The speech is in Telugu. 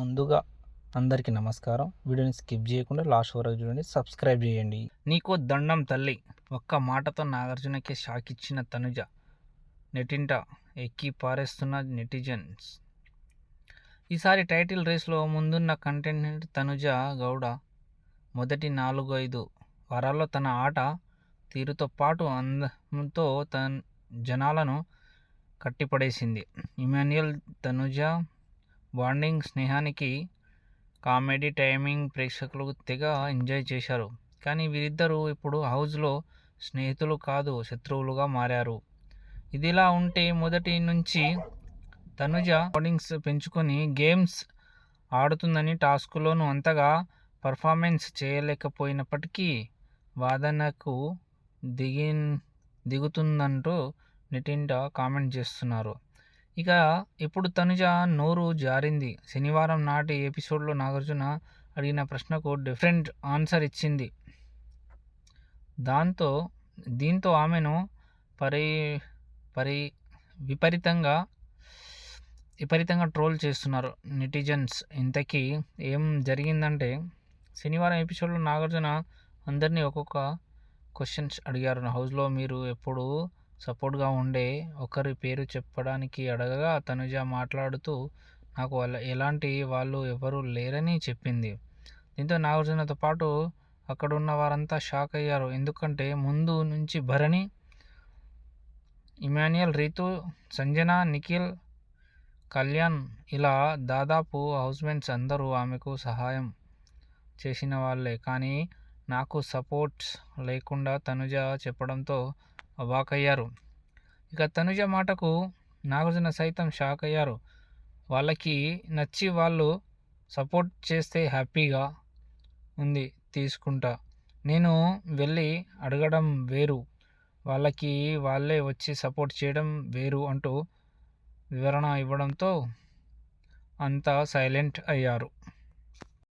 ముందుగా అందరికీ నమస్కారం. వీడియోని స్కిప్ చేయకుండా లాస్ట్ వరకు చూడండి సబ్స్క్రైబ్ చేయండి. నీకో దండం తల్లి ఒక్క మాటతో నాగార్జునకి షాక్ ఇచ్చిన తనుజ నెటింట ఎక్కి పారేస్తున్న నెటిజన్స్. ఈసారి టైటిల్ రేస్లో ముందున్న కంటెంట్ తనుజ గౌడ మొదటి నాలుగు ఐదు వారాల్లో తన ఆట తీరుతో పాటు అందంతో తన జనాలను కట్టిపడేసింది. ఇమాన్యుయల్ తనుజ బాండింగ్ స్నేహానికి కామెడీ టైమింగ్ ప్రేక్షకులు తెగ ఎంజాయ్ చేశారు. కానీ వీరిద్దరూ ఇప్పుడు హౌస్లో స్నేహితులు కాదు శత్రువులుగా మారారు. ఇదిలా ఉంటే మొదటి నుంచి తనుజ బాండింగ్స్ పెంచుకొని గేమ్స్ ఆడుతుందని టాస్క్లోనూ అంతగా పర్ఫార్మెన్స్ చేయలేకపోయినప్పటికీ వాదనకు దిగి దిగుతుందంటూ నెటింట కామెంట్ చేస్తున్నారు. ఇక ఇప్పుడు తనుజ నోరు జారింది. శనివారం నాటి ఎపిసోడ్లో నాగార్జున అడిగిన ప్రశ్నకు డిఫరెంట్ ఆన్సర్ ఇచ్చింది. దాంతో దీంతో ఆమెను పరి పరి విపరీతంగా విపరీతంగా ట్రోల్ చేస్తున్నారు నెటిజన్స్. ఇంతకీ ఏం జరిగిందంటే శనివారం ఎపిసోడ్లో నాగార్జున అందరినీ ఒక్కొక్క క్వశ్చన్స్ అడిగారు. హౌస్లో మీరు ఎప్పుడు సపోర్ట్గా ఉండే ఒకరి పేరు చెప్పడానికి అడగగా తనుజ మాట్లాడుతూ నాకు వాళ్ళ ఎలాంటి వాళ్ళు ఎవరు లేరని చెప్పింది. దీంతో నాగార్జునతో పాటు అక్కడ ఉన్న వారంతా షాక్ అయ్యారు. ఎందుకంటే ముందు నుంచి భరణి ఇమాన్యుయల్ రీతు సంజన నిఖిల్ కళ్యాణ్ ఇలా దాదాపు హౌస్మెంట్స్ అందరూ ఆమెకు సహాయం చేసిన వాళ్ళే. కానీ నాకు సపోర్ట్స్ లేకుండా తనుజ చెప్పడంతో వాక్ అయ్యారు ఇక తనుజ మాటకు నాగార్జున సైతం షాక్ అయ్యారు వాళ్ళకి నచ్చి వాళ్ళు సపోర్ట్ చేస్తే హ్యాపీగా ఉంది తీసుకుంటా. నేను వెళ్ళి అడగడం వేరు. వాళ్ళకి వాళ్ళే వచ్చి సపోర్ట్ చేయడం వేరు అంటూ వివరణ ఇవ్వడంతో అంతా సైలెంట్ అయ్యారు.